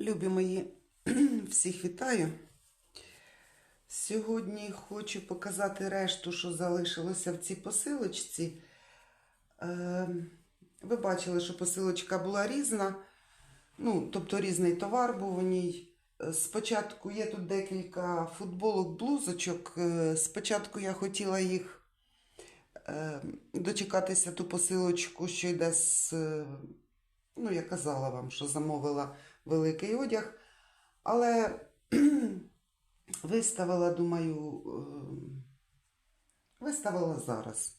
Любі мої, всіх вітаю. Сьогодні хочу показати решту, що залишилося в цій посилочці. Е, Ви бачили, що посилочка була різна, ну, тобто різний товар був у ній. Е, Спочатку є тут декілька футболок, блузочок. Е, Спочатку я хотіла їх дочекатися ту посилочку, що йде з. Ну, я казала вам, що замовила великий одяг, але виставила, думаю, е, виставила зараз.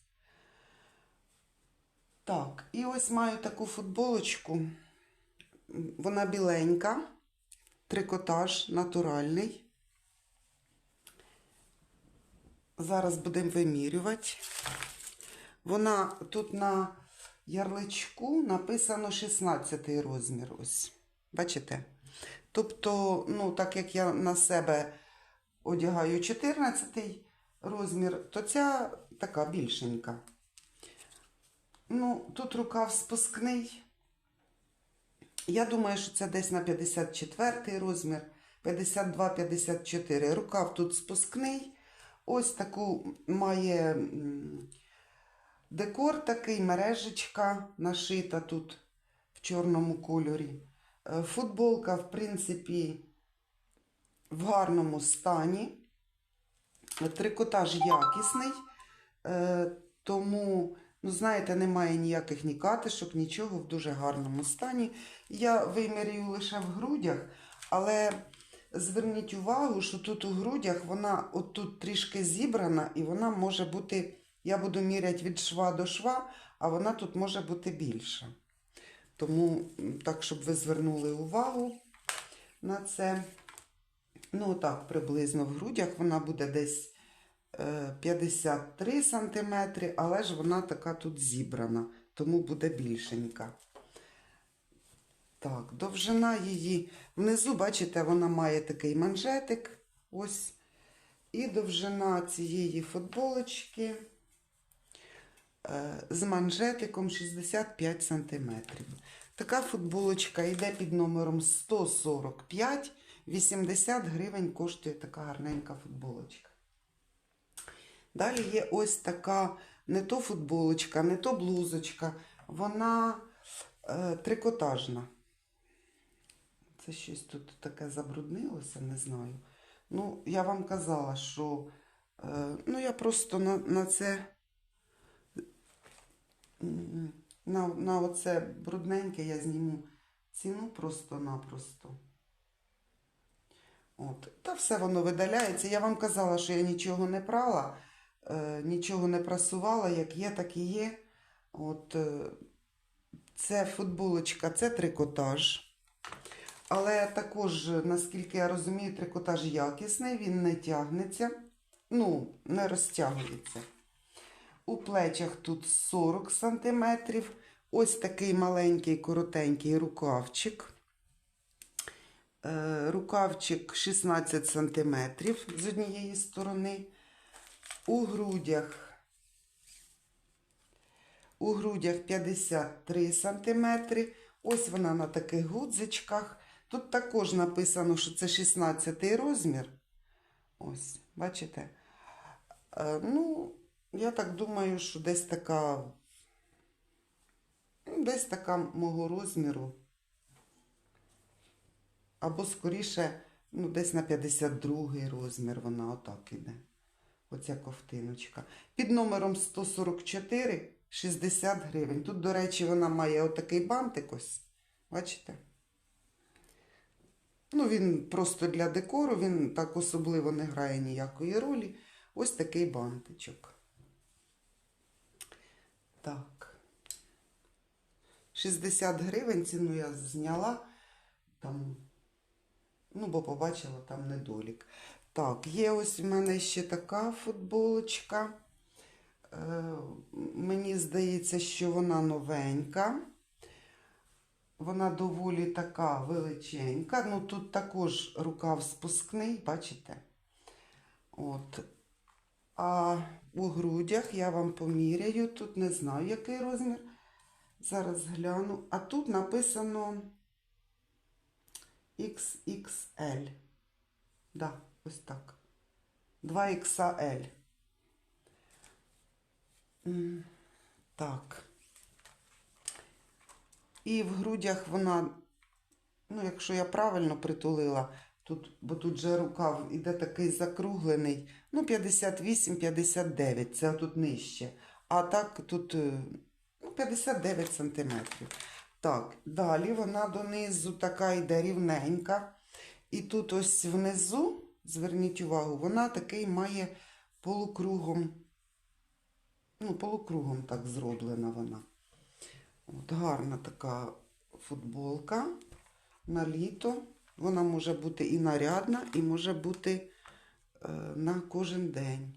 Так, і ось маю таку футболочку. Вона біленька, трикотаж натуральний. Зараз будемо вимірювати. Вона тут на ярличку написано 16 розмір. Ось. Бачите? Тобто, ну, так як я на себе одягаю 14 розмір, то ця така більшенька. Ну, тут рукав спускний. Я думаю, що це десь на 54 розмір, 52-54. Рукав тут спускний. Ось таку має декор такий, мережечка нашита тут в чорному кольорі. Е, Футболка, в принципі, в гарному стані. Трикотаж якісний, е, тому, ну, знаєте, немає ніяких ні катишок, нічого в дуже гарному стані. Я вимірюю лише в грудях, але зверніть увагу, що тут у грудях вона отут трішки зібрана, і вона може бути, я буду міряти від шва до шва, а вона тут може бути більша. Тому, так, щоб ви звернули увагу на це. Ну, так, приблизно в грудях вона буде десь е, 53 см, але ж вона така тут зібрана, тому буде більшенька. Так, довжина її. Внизу, бачите, вона має такий манжетик. Ось. І довжина цієї футболочки е, з манжетиком 65 см. Така футболочка йде під номером 145. 80 гривень коштує така гарненька футболочка. Далі є ось така не то футболочка, не то блузочка. Вона е, трикотажна. Це щось тут таке забруднилося, не знаю. Ну, я вам казала, що е, ну, я просто на, на це на, на оце брудненьке я зніму ціну просто-напросто. От. Та все воно видаляється. Я вам казала, що я нічого не прала, е, нічого не прасувала, як є, так і є. От, е, це футболочка, це трикотаж. Але також, наскільки я розумію, трикотаж якісний, він не тягнеться, ну, не розтягується. У плечах тут 40 см. Ось такий маленький коротенький рукавчик. Е, Рукавчик 16 см з однієї сторони. У грудях, у грудях 53 см. Ось вона на таких гудзичках. Тут також написано, що це 16 розмір. Ось, бачите? Е, Ну, я так думаю, що десь така, ну, десь така мого розміру. Або скоріше, ну, десь на 52 розмір вона отак іде. Оця ковтиночка. Під номером 144 60 гривень. Тут, до речі, вона має отакий бантик ось. Бачите? Ну, він просто для декору, він так особливо не грає ніякої ролі. Ось такий бантичок. Так. 60 гривень ціну я зняла. Там Ну, бо побачила там недолік. Так, є ось в мене ще така футболочка. Е, мені здається, що вона новенька. Вона доволі така величенька. Ну, тут також рукав спускний, бачите? От. А у грудях я вам поміряю. Тут не знаю, який розмір. Зараз гляну. А тут написано XXL. Да, ось так. 2XL. Так. І в грудях вона, ну, якщо я правильно притулила, тут, бо тут же рукав іде такий закруглений, ну, 58-59, це тут нижче. А так тут е, ну, 59 сантиметрів. Так, далі вона донизу така йде рівненька. І тут ось внизу, зверніть увагу, вона такий має полукругом, ну, полукругом так зроблена вона. От гарна така футболка на літо. Вона може бути і нарядна, і може бути е, на кожен день.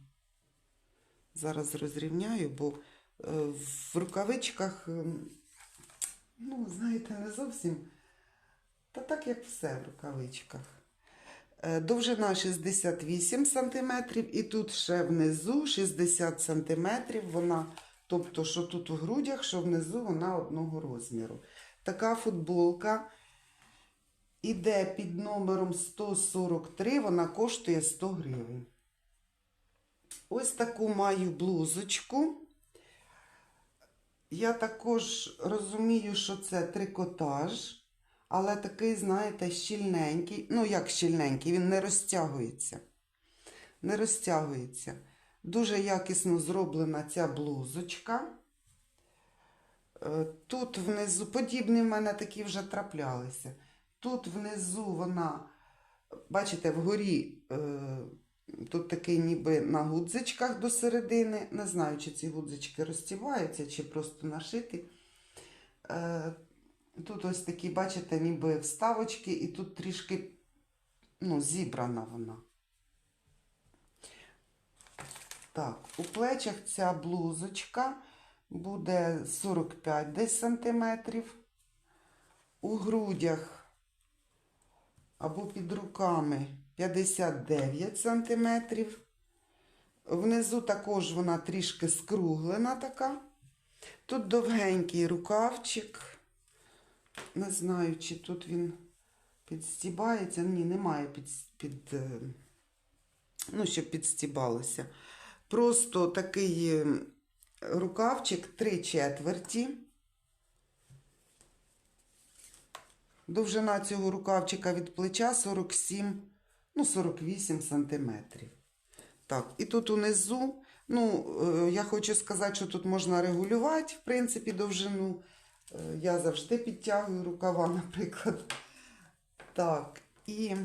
Зараз розрівняю, бо е, в рукавичках, ем, ну, знаєте, не зовсім. Та так, як все в рукавичках. Е, Довжина 68 см, і тут ще внизу 60 см. Вона, тобто, що тут у грудях, що внизу вона одного розміру. Така футболка іде під номером 143, вона коштує 100 гривень. Ось таку маю блузочку. Я також розумію, що це трикотаж. Але такий, знаєте, щільненький. Ну, як щільненький, він не розтягується. Не розтягується. Дуже якісно зроблена ця блузочка. Е, Тут внизу, подібні в мене такі вже траплялися. Тут внизу вона, бачите, вгорі е, тут такий ніби на гудзичках до середини. Не знаю, чи ці гудзички розтіваються, чи просто нашиті. Е, Тут ось такі, бачите, ніби вставочки, і тут трішки ну, зібрана вона. Так, у плечах ця блузочка буде 45 десь сантиметрів. У грудях або під руками 59 сантиметрів. Внизу також вона трішки скруглена така. Тут довгенький рукавчик. Не знаю, чи тут він підстібається. Ні, немає під, під е, ну, щоб підстібалося. Просто такий е, рукавчик три четверті. Довжина цього рукавчика від плеча 47, ну, 48 сантиметрів. Так, і тут унизу, ну, е, я хочу сказати, що тут можна регулювати, в принципі, довжину. Е, Я завжди підтягую рукава, наприклад. Так, і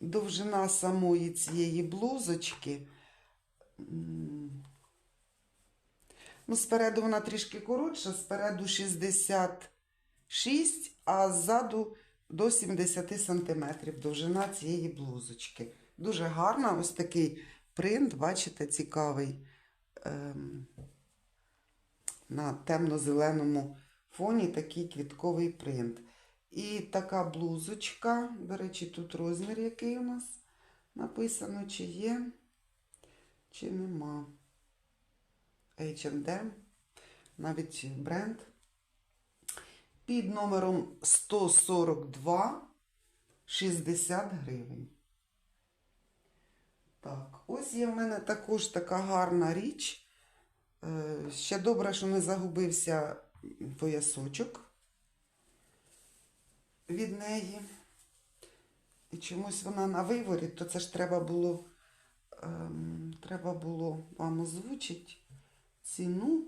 довжина самої цієї блузочки. Ну, спереду вона трішки коротша, спереду 66, а ззаду до 70 сантиметрів довжина цієї блузочки. Дуже гарна, ось такий принт, бачите, цікавий. Ем, на темно-зеленому фоні такий квітковий принт. І така блузочка, до речі, тут розмір який у нас написано, чи є, чи нема. H&M, навіть бренд. Під номером 142 60 гривень. Так, ось є в мене також така гарна річ. Е, Ще добре, що не загубився поясочок від неї. І чомусь вона на виворі, то це ж треба було, ем, треба було вам озвучити ціну,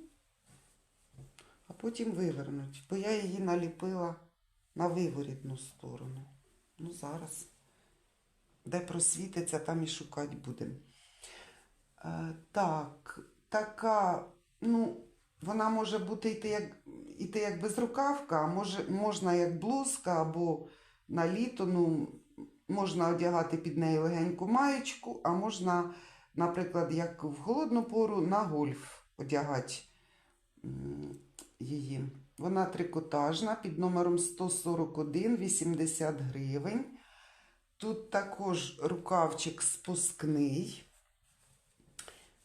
а потім вивернути. Бо я її наліпила на виворітну сторону. Ну, зараз. Де просвітиться, там і шукати будемо. Е, так, така, ну, вона може бути йти як, йти як безрукавка, а може, можна як блузка або на літо, ну, можна одягати під неї легеньку маєчку, а можна, наприклад, як в холодну пору на гольф одягати її. Вона трикотажна під номером 141, 80 гривень. Тут також рукавчик спускний.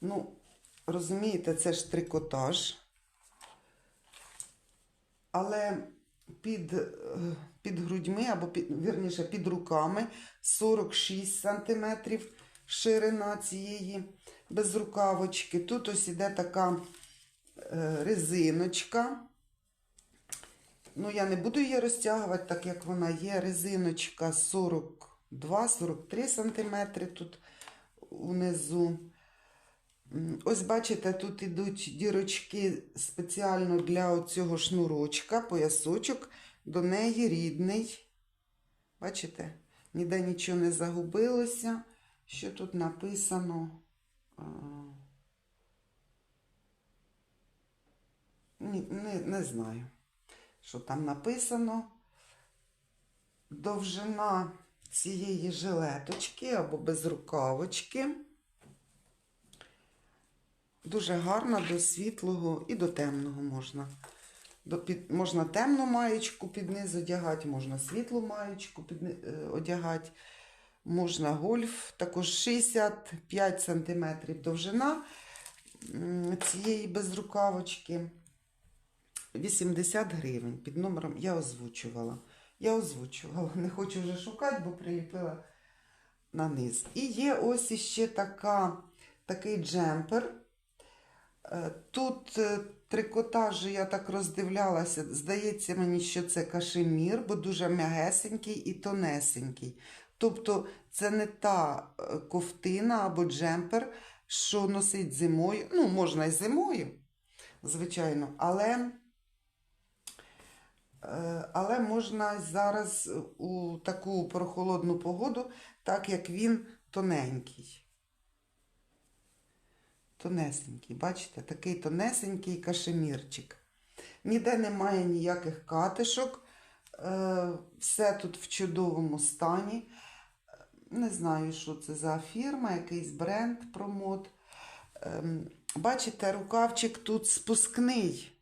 Ну, розумієте, це ж трикотаж. Але під, е, під грудьми, або під, вірніше, під руками 46 см ширина цієї безрукавочки. Тут ось іде така е, резиночка. Ну, я не буду її розтягувати, так як вона є. Резиночка 42-43 см тут унизу. Ось бачите, тут ідуть дірочки спеціально для цього шнурочка, поясочок, до неї рідний. Бачите, ніде нічого не загубилося. Що тут написано? Ні, не, не знаю, що там написано. Довжина цієї жилеточки або безрукавочки. Дуже гарна до світлого і до темного можна. До, під, можна темну маєчку під низ одягати, можна світлу маєчку під, е, одягати, можна гольф, також 65 см довжина цієї безрукавочки. 80 гривень під номером я озвучувала. Я озвучувала, не хочу вже шукати, бо приліпила на низ. І є ось іще така, такий джемпер. Е, Тут е, трикотажі, я так роздивлялася, здається мені, що це кашемір, бо дуже м'ягесенький і тонесенький. Тобто це не та е, ковтина або джемпер, що носить зимою. Ну, можна і зимою, звичайно, але, е, але можна зараз у таку прохолодну погоду, так як він тоненький. Тонесенький, бачите, такий тонесенький кашемірчик. Ніде немає ніяких катишок. Е, Все тут в чудовому стані. Не знаю, що це за фірма, якийсь бренд промот. Ем, Бачите, рукавчик тут спускний.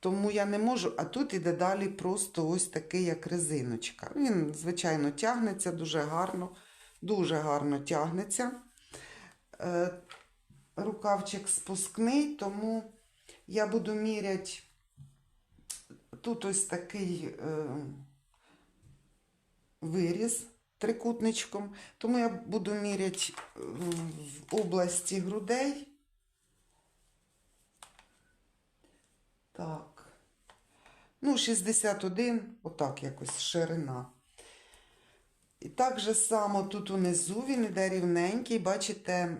Тому я не можу, а тут іде далі просто ось такий, як резиночка. Він, звичайно, тягнеться дуже гарно, дуже гарно тягнеться. Е, рукавчик спускний, тому я буду міряти тут ось такий е, виріз трикутничком, тому я буду міряти е, в області грудей. Так. Ну, 61, отак якось ширина. І так же само тут унизу він іде рівненький. Бачите,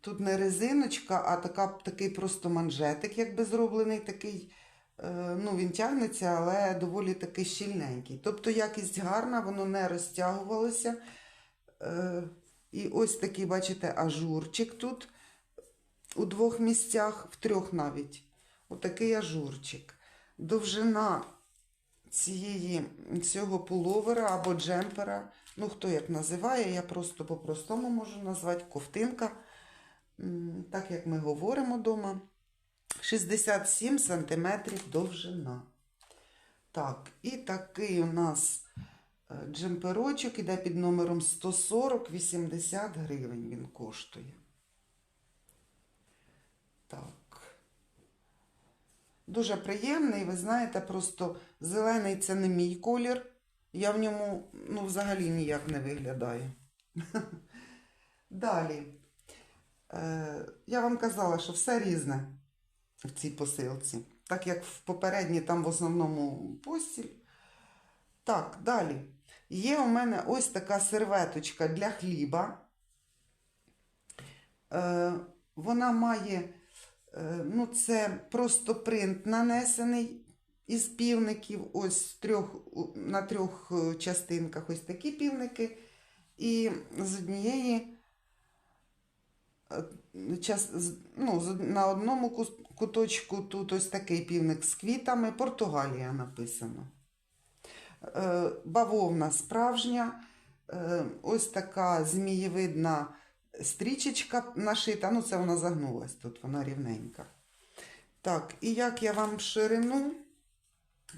тут не резиночка, а така, такий просто манжетик, якби зроблений такий. Е, Ну, він тягнеться, але доволі такий щільненький. Тобто якість гарна, воно не розтягувалося. Е, І ось такий, бачите, ажурчик тут у двох місцях, в трьох навіть. Отакий ажурчик. Довжина цієї, цього пуловера або джемпера, ну хто як називає, я просто по-простому можу назвати ковтинка, так як ми говоримо вдома. 67 см довжина. Так, і такий у нас е, джемперочок іде під номером 140, 80 гривень він коштує. Так. Дуже приємний, ви знаєте, просто зелений це не мій колір. Я в ньому ну, взагалі ніяк не виглядаю. Далі. Е, я вам казала, що все різне в цій посилці. Так як в попередній там в основному постіль. Так, далі. Є у мене ось така серветочка для хліба. Е, вона має, е, ну, це просто принт нанесений із півників, ось трьох, на трьох е, частинках ось такі півники. І з однієї ну, на одному куточку тут ось такий півник з квітами. Португалія написано. Е, Бавовна справжня, е, ось така змієвидна стрічечка нашита. Ну, це вона загнулась тут, вона рівненька. Так, і як я вам ширину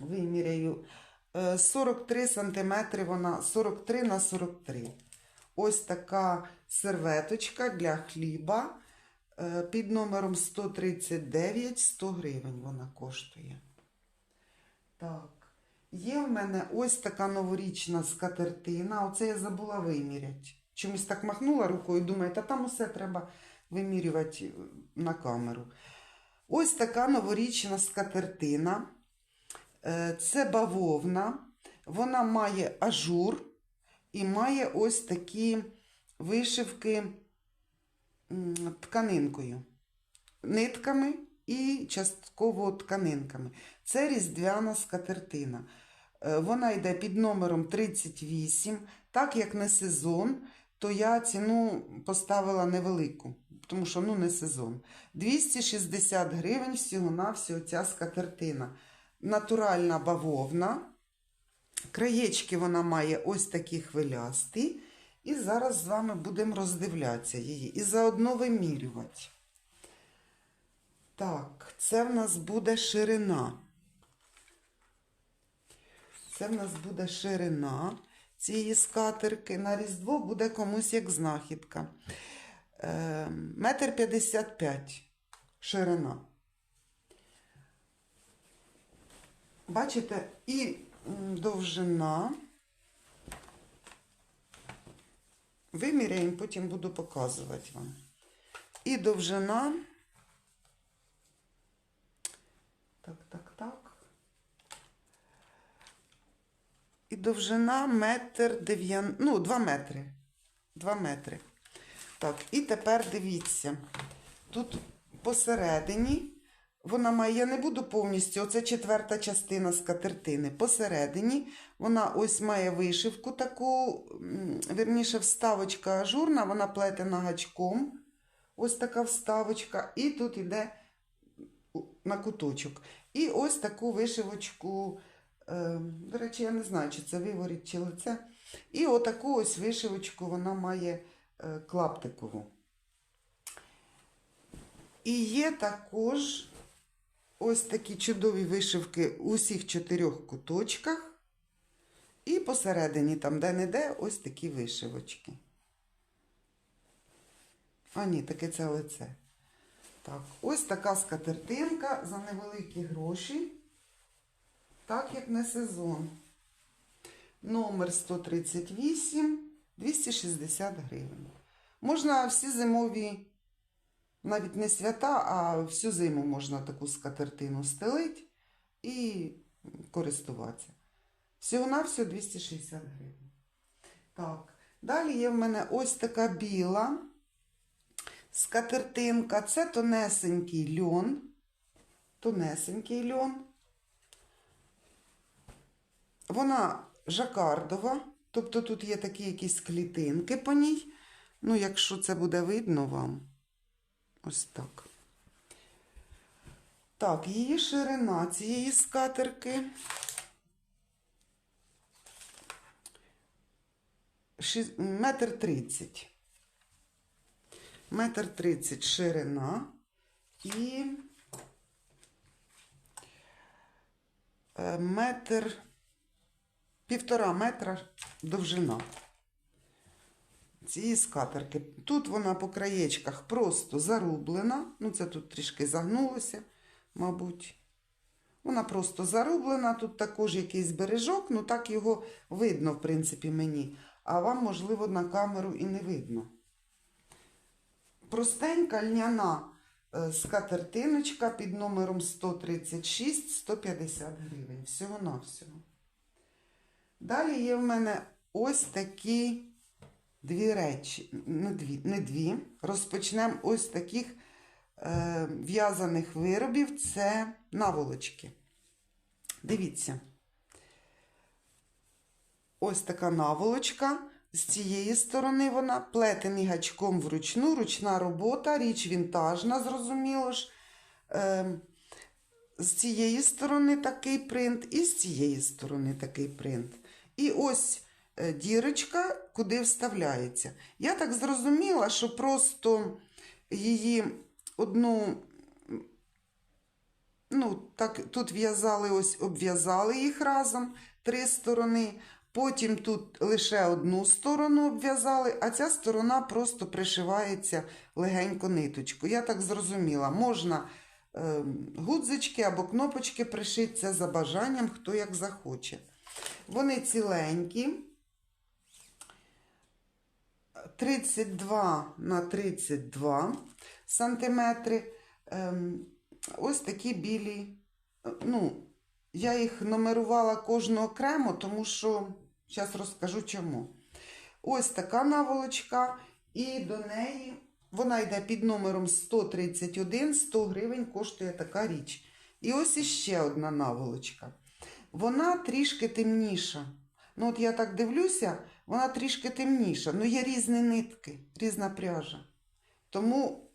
виміряю, Е, 43 см, вона 43 на 43. Ось така серветочка для хліба е, під номером 139, 100 гривень вона коштує. Так. Є в мене ось така новорічна скатертина. Оце я забула виміряти. Чомусь так махнула рукою, думаю, та там усе треба вимірювати е, на камеру. Ось така новорічна скатертина. Е, Це бавовна. Вона має ажур і має ось такі вишивки тканинкою, нитками і частково тканинками. Це різдвяна скатертина. Е, Вона йде під номером 38. Так як не сезон, то я ціну поставила невелику, тому що ну не сезон. 260 гривень всього-навсього ця скатертина. Натуральна бавовна. Краєчки вона має ось такі хвилясті. І зараз з вами будемо роздивлятися її і заодно вимірювати. Так, це в нас буде ширина. Це в нас буде ширина цієї скатерки. На Різдво буде комусь як знахідка. Е, Метр п'ятдесят п'ять ширина. Бачите, і довжина. Виміряємо, потім буду показувати вам. І довжина. Так, так, так. І довжина метр дев'ян... Ну, два метри. Два метри. Так, і тепер дивіться. Тут посередині вона має, я не буду повністю, оце четверта частина скатертини. Посередині вона ось має вишивку таку, м, вірніше, вставочка ажурна, вона плетена гачком. Ось така вставочка. І тут іде у- на куточок. І ось таку вишивочку. Е, до речі, я не знаю, чи це виворіт, чи лице. І отаку ось вишивочку вона має е, клаптикову. І є також ось такі чудові вишивки у всіх чотирьох куточках. І посередині, там де-не-де, ось такі вишивочки. А ні, таке це лице. Так, ось така скатертинка за невеликі гроші, так як не сезон. Номер 138, 260 гривень. Можна всі зимові, навіть не свята, а всю зиму можна таку скатертину стелити і користуватися. Всього-навсього 260 гривень. Так, далі є в мене ось така біла скатертинка. Це тонесенький льон. Тонесенький льон. Вона жакардова, тобто тут є такі якісь клітинки по ній. Ну, якщо це буде видно вам. Ось так. Так, її ширина цієї скатерки. Ші- Метр тридцять. Метр тридцять ширина і е, метр, півтора метра довжина цієї скатерки. Тут вона по краєчках просто зарублена. Ну, це тут трішки загнулося, мабуть. Вона просто зарублена. Тут також якийсь бережок, ну так його видно, в принципі, мені. А вам, можливо, на камеру і не видно. Простенька льняна е, скатертиночка під номером 136 150 гривень. Всього-навсього. Далі є в мене ось такі дві речі. Не дві. Не дві. Розпочнемо ось таких е, в'язаних виробів. Це наволочки. Дивіться. Ось така наволочка. З цієї сторони вона плетений гачком вручну, ручна робота, річ вінтажна, зрозуміло ж. Е, з цієї сторони такий принт, і з цієї сторони такий принт. І ось дірочка, куди вставляється. Я так зрозуміла, що просто її одну, ну, так, тут в'язали, ось обв'язали їх разом, три сторони. Потім тут лише одну сторону обв'язали, а ця сторона просто пришивається легенько ниточку. Я так зрозуміла, можна е, гудзички або кнопочки пришити. Це за бажанням, хто як захоче. Вони ціленькі. 32 на 32 сантиметри. Ем, ось такі білі. Ну, я їх нумерувала кожну окремо, тому що зараз розкажу чому. Ось така наволочка, і до неї вона йде під номером 131, 100 гривень коштує така річ. І ось іще одна наволочка. Вона трішки темніша. Ну, от я так дивлюся, вона трішки темніша. Ну, є різні нитки, різна пряжа. Тому,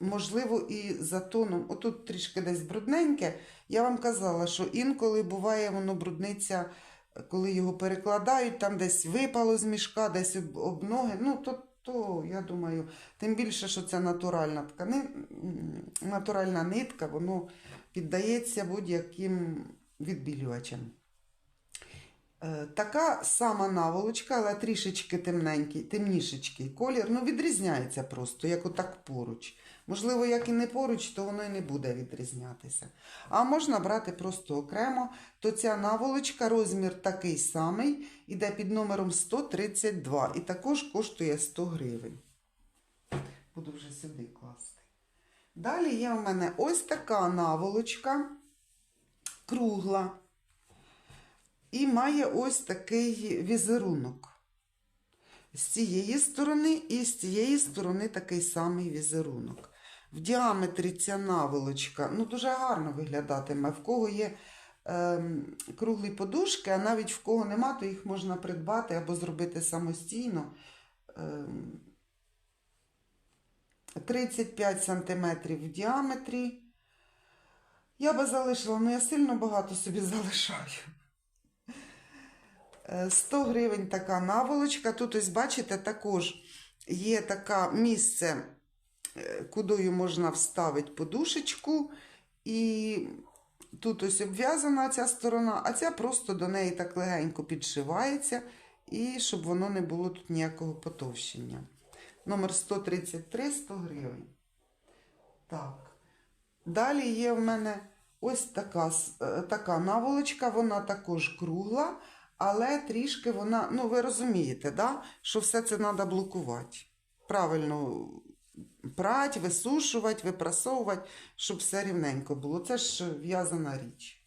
можливо, і за тоном, отут трішки десь брудненьке. Я вам казала, що інколи буває, воно брудниться, коли його перекладають, там десь випало з мішка, десь об ноги. Ну, то, то, я думаю, тим більше, що це натуральна ткани, натуральна нитка, воно піддається будь-яким відбілювачам. Е, Така сама наволочка, але трішечки темненький, темнішечкий колір. Ну, відрізняється просто, як отак поруч. Можливо, як і не поруч, то воно і не буде відрізнятися. А можна брати просто окремо, то ця наволочка, розмір такий самий, іде під номером 132 і також коштує 100 гривень. Буду вже сюди класти. Далі є в мене ось така наволочка, кругла. І має ось такий візерунок. З цієї сторони і з цієї сторони такий самий візерунок. В діаметрі ця наволочка ну, дуже гарно виглядатиме. В кого є ем, круглі подушки, а навіть в кого нема, то їх можна придбати або зробити самостійно. Ем, 35 см в діаметрі. Я би залишила, але я сильно багато собі залишаю. Е, 100 гривень така наволочка. Тут, ось, бачите, також є таке місце, е, куди можна вставити подушечку. І тут ось обв'язана ця сторона, а ця просто до неї так легенько підшивається, і щоб воно не було тут ніякого потовщення. Номер 133 100 гривень. Так. Далі є в мене ось така, е, така наволочка, вона також кругла, але трішки вона, ну ви розумієте, да? що все це треба блокувати. Правильно прать, висушувати, випрасовувати, щоб все рівненько було. Це ж в'язана річ.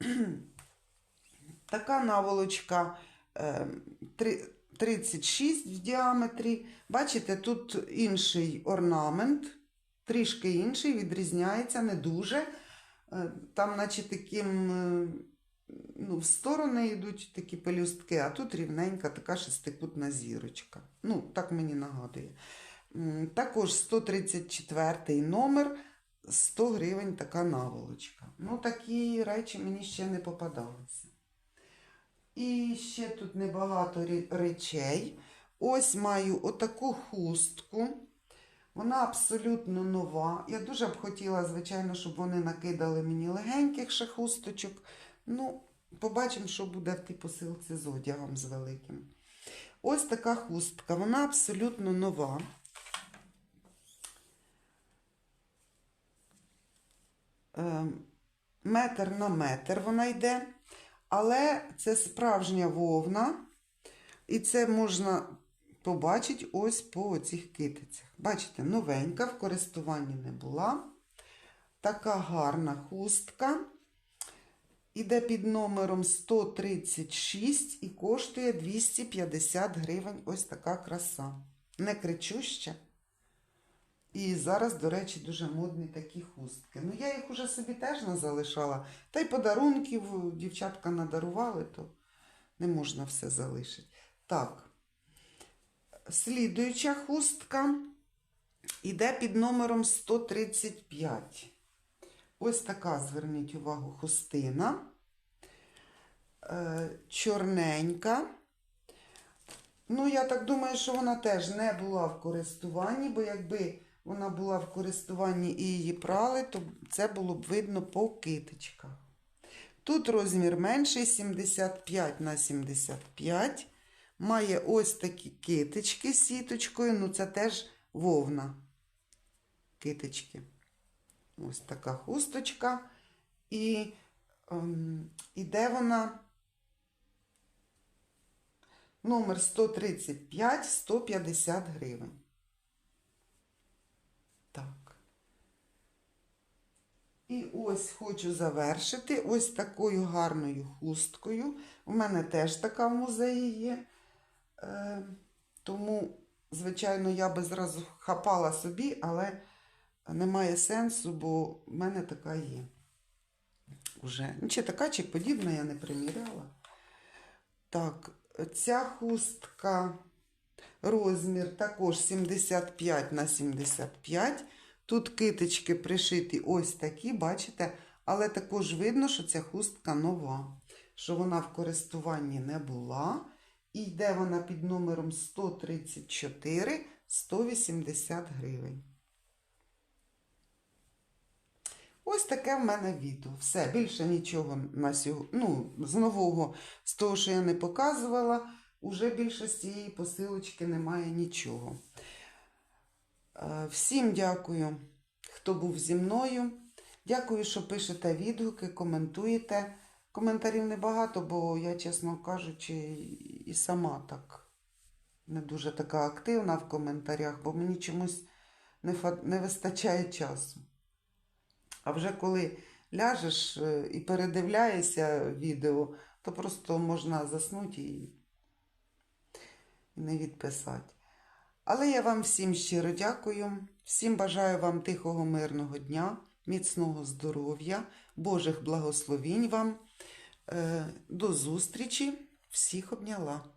Така наволочка е, 36 в діаметрі. Бачите, тут інший орнамент, трішки інший, відрізняється, не дуже. Е, Там, наче таким, е, ну, в сторони йдуть такі пелюстки, а тут рівненька така шестикутна зірочка. Ну, так мені нагадує. Також 134 номер, 100 гривень така наволочка. Ну, такі речі мені ще не попадалися. І ще тут небагато речей. Ось маю отаку хустку. Вона абсолютно нова. Я дуже б хотіла, звичайно, щоб вони накидали мені легеньких ще хусточок. Ну, побачимо, що буде в тій посилці з одягом з великим. Ось така хустка. Вона абсолютно нова. Ем, Метр на метр вона йде. Але це справжня вовна, і це можна побачити ось по цих китицях. Бачите, новенька, в користуванні не була. Така гарна хустка. Іде під номером 136 і коштує 250 гривень. Ось така краса. Не кричуща. І зараз, до речі, дуже модні такі хустки. Ну, я їх уже собі теж залишала. Та й подарунків дівчатка надарували, то не можна все залишити. Так. Слідуюча хустка іде під номером 135. Ось така, зверніть увагу, хустина. Е, чорненька. Ну, я так думаю, що вона теж не була в користуванні, бо якби вона була в користуванні і її прали, то це було б видно по китичках. Тут розмір менший 75 на 75. Має ось такі китички з сіточкою, ну це теж вовна китички. Ось така хусточка. І ем, іде вона номер 135 150 гривень. Так. І ось хочу завершити ось такою гарною хусткою. У мене теж така в музеї є. Е, тому, звичайно, я би зразу хапала собі, але немає сенсу, бо в мене така є. Уже. Ну, Чи така, чи подібна, я не приміряла. Так, ця хустка розмір також 75 на 75. Тут китички пришиті ось такі, бачите, але також видно, що ця хустка нова, що вона в користуванні не була. І йде вона під номером 134 180 гривень. Ось таке в мене відео. Все, більше нічого на сьогодні. Ну, з нового, з того, що я не показувала, уже більше з цієї посилочки немає нічого. Е, Всім дякую, хто був зі мною. Дякую, що пишете відгуки, коментуєте. Коментарів небагато, бо я, чесно кажучи, і сама так не дуже така активна в коментарях, бо мені чомусь не, фа- не вистачає часу. А вже коли ляжеш е, і передивляєшся відео, то просто можна заснути і не відписати. Але я вам всім щиро дякую. Всім бажаю вам тихого, мирного дня, міцного здоров'я, Божих благословінь вам. Е, До зустрічі. Всіх обняла.